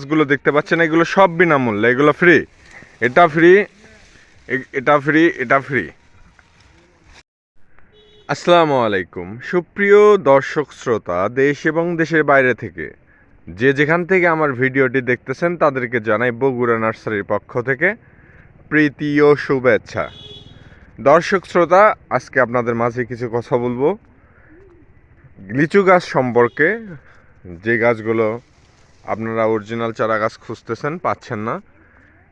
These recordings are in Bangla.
গাছগুলো দেখতে পাচ্ছেন, এগুলো সব বিনামূল্যে, এগুলো ফ্রি এটা ফ্রি এটা ফ্রি এটা ফ্রি আসসালামু আলাইকুম। সুপ্রিয় দর্শক শ্রোতা, দেশ এবং দেশের বাইরে থেকে যে যেখান থেকে আমার ভিডিওটি দেখতেছেন, তাদেরকে জানাই বগুড়া নার্সারির পক্ষ থেকে প্রীতি ও শুভেচ্ছা। দর্শক শ্রোতা, আজকে আপনাদের মাঝে কিছু কথা বলব। লিচু গাছ সম্পর্কে যে গাছগুলো আপনারা অরিজিনাল চারা গাছ খুঁজতেছেন, পাচ্ছেন না।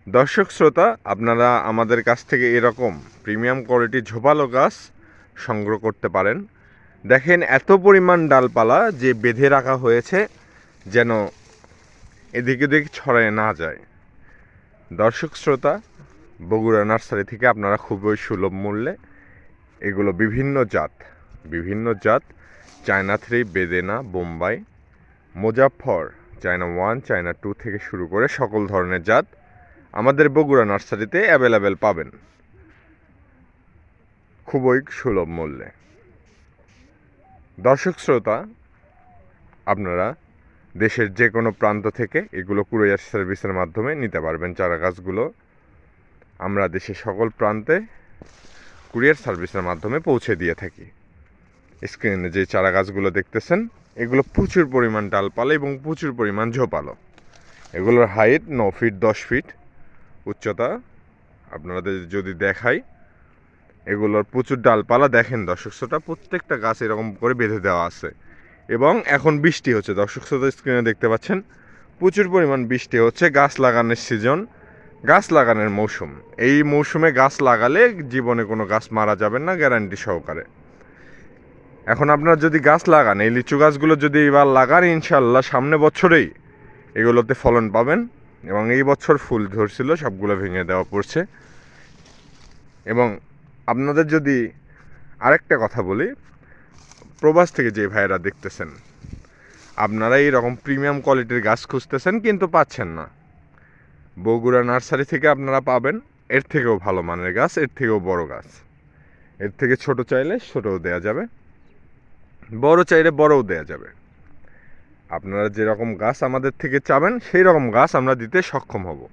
দর্শক শ্রোতা, আপনারা আমাদের কাছ থেকে এরকম প্রিমিয়াম কোয়ালিটি ঝোপালো গাছ সংগ্রহ করতে পারেন। দেখেন এত পরিমাণ ডালপালা যে বেঁধে রাখা হয়েছে, যেন এদিক ওদিক ছড়ায় না যায়। দর্শক শ্রোতা, বগুড়া নার্সারি থেকে আপনারা খুবই সুলভ মূল্যে এগুলো বিভিন্ন জাত বিভিন্ন জাত, চায়না থ্রি, বেদেনা, বোম্বাই মুজাফর চায়না ওয়ান চায়না টু থেকে শুরু করে সকল ধরনের জাত আমাদের বগুড়া নার্সারিতে অ্যাভেলেবেল পাবেন। খুবই সুলভ মূল্যে। দর্শক শ্রোতা, আপনারা দেশের যে কোনো প্রান্ত থেকে এগুলো কুরিয়ার সার্ভিসের মাধ্যমে নিতে পারবেন। চারা গাছগুলো আমরা দেশের সকল প্রান্তে কুরিয়ার সার্ভিসের মাধ্যমে পৌঁছে দিয়ে থাকি। স্ক্রিনে যে চারা গাছগুলো দেখতেছেন এগুলো প্রচুর পরিমাণ ডালপালা এবং প্রচুর পরিমাণ ঝোপালো। এগুলোর হাইট ন ফিট, দশ ফিট। উচ্চতা আপনাদের যদি দেখাই, এগুলোর প্রচুর ডালপালা দেখেন দর্শক শ্রোতা, প্রত্যেকটা গাছ এরকম করে বেঁধে দেওয়া আছে। এবং এখন বৃষ্টি হচ্ছে, দর্শক শ্রোতা স্ক্রিনে দেখতে পাচ্ছেন, প্রচুর পরিমাণ বৃষ্টি হচ্ছে, গাছ লাগানোর সিজন গাছ লাগানোর মৌসুম। এই মৌসুমে গাছ লাগালে জীবনে কোনো গাছ মারা যাবে না গ্যারান্টি সহকারে। এখন আপনারা যদি গাছ লাগান, এই লিচু গাছগুলো যদি এবার লাগান ইনশাল্লাহ সামনে বছরেই এগুলোতে ফলন পাবেন এবং এই বছর ফুল ধরছিল, সবগুলো ভেঙে দেওয়া পড়ছে। এবং আপনাদের যদি আরেকটা কথা বলি, প্রবাস থেকে যে ভাইয়েরা দেখতেছেন, আপনারা এই রকম প্রিমিয়াম কোয়ালিটির গাছ খুঁজতেছেন, কিন্তু পাচ্ছেন না। বগুড়া নার্সারি থেকে আপনারা পাবেন, এর থেকেও ভালো মানের গাছ, এর থেকেও বড় গাছ। এর থেকে ছোট চাইলে ছোটও দেওয়া যাবে। বড় চাইলে বড়ও দেওয়া যাবে। আপনারা যেরকম গাছ আমাদের থেকে চাবেন সেই রকম গাছ আমরা দিতে সক্ষম হব।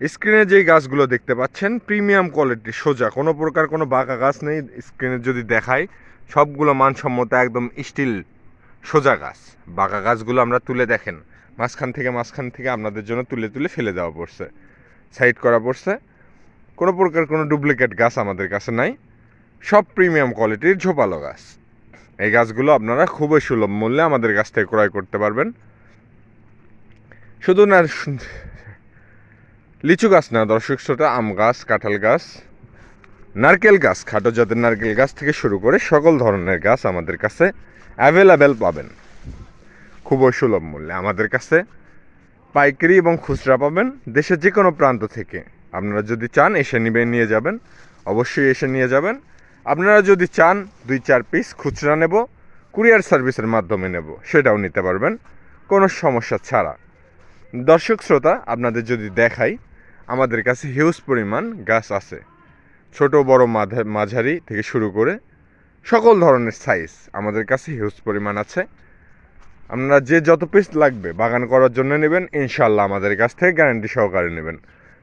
স্ক্রিনে যেই গাছগুলো দেখতে পাচ্ছেন, প্রিমিয়াম কোয়ালিটির সোজা। কোনো প্রকার কোনো বাঁকা গাছ নেই, স্ক্রিনে যদি দেখাই, সবগুলো মানসম্মত একদম স্টিল, সোজা গাছ। বাঁকা গাছগুলো আমরা তুলে দেখেন। মাঝখান থেকে মাঝখান থেকে আপনাদের জন্য তুলে তুলে ফেলে দেওয়া পড়ছে, সাইড করা পড়ছে। কোনো প্রকার কোনো ডুপ্লিকেট গাছ আমাদের কাছে নাই। সব প্রিমিয়াম কোয়ালিটির ঝোপালো গাছ। এই গাছগুলো আপনারা খুবই সুলভ মূল্যে আমাদের কাছ থেকে ক্রয় করতে পারবেন। শুধু না, লিচু গাছ না, দর্শক শ্রোতা, আম গাছ, কাঁঠাল গাছ, নারকেল গাছ, খাটো জাতের নারকেল গাছ থেকে শুরু করে সকল ধরনের গাছ আমাদের কাছে অ্যাভেলেবেল পাবেন। খুবই সুলভ মূল্যে আমাদের কাছে পাইকারি এবং খুচরা পাবেন। দেশের যে কোনো প্রান্ত থেকে আপনারা যদি চান এসে নিবে, নিয়ে যাবেন। অবশ্যই এসে নিয়ে যাবেন। আপনারা যদি চান, দুই চার পিস খুচরা নেব, কুরিয়ার সার্ভিসের মাধ্যমে নেব, সেটাও নিতে পারবেন, কোনো সমস্যা ছাড়া। দর্শক শ্রোতা, আপনাদের যদি দেখাই, আমাদের কাছে হিউজ পরিমাণ গাছ আছে। ছোট, বড় মাঝা- মাঝারি থেকে শুরু করে সকল ধরনের সাইজ আমাদের কাছে হিউজ পরিমাণ আছে। আপনারা যে যত পিস লাগবে, বাগান করার জন্য নেবেন ইনশাল্লাহ আমাদের কাছ থেকে গ্যারান্টি সহকারে নেবেন।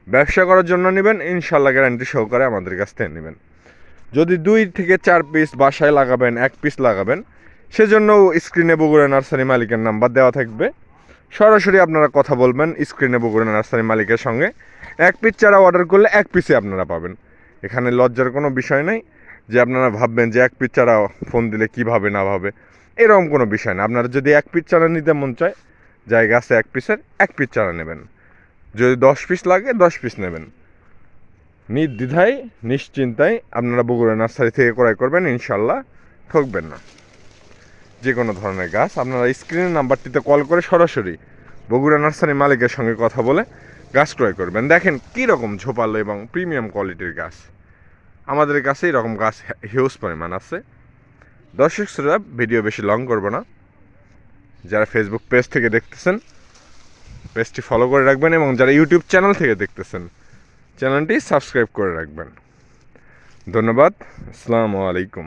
ব্যবসা করার জন্য নেবেন ইনশাল্লাহ গ্যারান্টি সহকারে আমাদের কাছ থেকে নেবেন। যদি দুই থেকে চার পিস বাসায় লাগাবেন, এক পিস লাগাবেন, সেজন্য স্ক্রিনে বগুড়া নার্সারি মালিকের নাম্বার দেওয়া থাকবে। সরাসরি আপনারা কথা বলবেন স্ক্রিনে বগুড়া নার্সারি মালিকের সঙ্গে। এক পিস চারা অর্ডার করলে এক পিসে আপনারা পাবেন। এখানে লজ্জার কোনো বিষয় নেই যে আপনারা ভাববেন যে এক পিস চারা ফোন দিলে কীভাবে না ভাবে। এরকম কোনো বিষয় না। আপনারা যদি এক পিস চারা নিতে মন চায়, জায়গা আছে এক পিসের এক পিস চারা নেবেন। যদি দশ পিস লাগে, দশ পিস নেবেন। নির্দ্বিধায়, নিশ্চিন্তায় আপনারা বগুড়া নার্সারি থেকে ক্রয় করবেন, ইনশাল্লাহ ঠকবেন না। যে কোনো ধরনের গাছ, আপনারা স্ক্রিনের নাম্বারটিতে কল করে সরাসরি বগুড়া নার্সারি মালিকের সঙ্গে কথা বলে গাছ ক্রয় করবেন। দেখেন কী রকম ঝোপালো এবং প্রিমিয়াম কোয়ালিটির গাছ। আমাদের কাছে এরকম গাছ হিউজ পরিমাণ আছে। দর্শক শ্রোতা, ভিডিও বেশি লং করব না। যারা ফেসবুক পেজ থেকে দেখতেছেন পেজটি ফলো করে রাখবেন এবং যারা ইউটিউব চ্যানেল থেকে দেখতেছেন চ্যানেলটি সাবস্ক্রাইব করে রাখবেন। ধন্যবাদ। আসসালামু আলাইকুম।